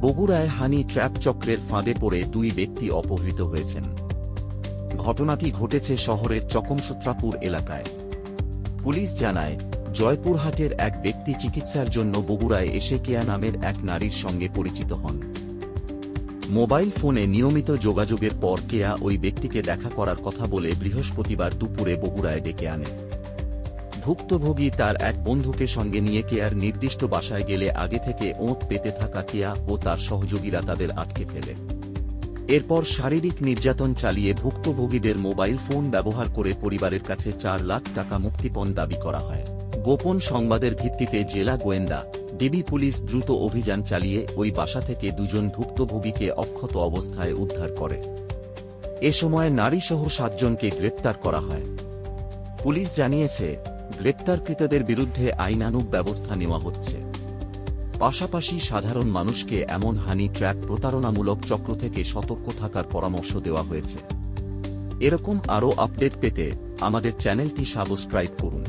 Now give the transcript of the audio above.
বগুড়ায় হানি ট্র্যাপ চক্রের ফাঁদে পড়ে দুই ব্যক্তি অপহৃত হয়েছেন। ঘটনাটি ঘটেছে শহরের চকমসূত্রাপুর এলাকায়। পুলিশ জানায়, জয়পুরহাটের এক ব্যক্তি চিকিৎসার জন্য বগুড়ায় এসে কেয়া নামের এক নারীর সঙ্গে পরিচিত হন। মোবাইল ফোনে নিয়মিত যোগাযোগের পর কেয়া ওই ব্যক্তিকে দেখা করার কথা বলে বৃহস্পতিবার দুপুরে বগুড়ায় ডেকে আনে। ভুক্তভোগী তার এক বন্ধুকে সঙ্গে নিয়ে কেয়ার নির্দিষ্ট বাসায় গেলে আগে থেকে ওঁত পেতে থাকা কেয়া ও তার সহযোগীরা তাদের আটকে ফেলে। এরপর শারীরিক নির্যাতন চালিয়ে ভুক্তভোগীদের মোবাইল ফোন ব্যবহার করে পরিবারের কাছে চার লাখ টাকা মুক্তিপণ দাবি করা হয়। গোপন সংবাদের ভিত্তিতে জেলা গোয়েন্দা, ডিবি পুলিশ দ্রুত অভিযান চালিয়ে ওই বাসা থেকে দুজন ভুক্তভোগীকে অক্ষত অবস্থায় উদ্ধার করে। এ সময় নারীসহ সাতজনকে গ্রেপ্তার করা হয়। পুলিশ জানিয়েছে গ্রেপ্তারকৃতদের বিরুদ্ধে আইনানুগ ব্যবস্থা নেওয়া হচ্ছে। পাশাপাশি সাধারণ মানুষকে এমন হানি ট্র্যাক প্রতারণামূলক চক্র থেকে সতর্ক থাকার পরামর্শ দেওয়া হয়েছে। এরকম আরও আপডেট পেতে আমাদের চ্যানেলটি সাবস্ক্রাইব করুন।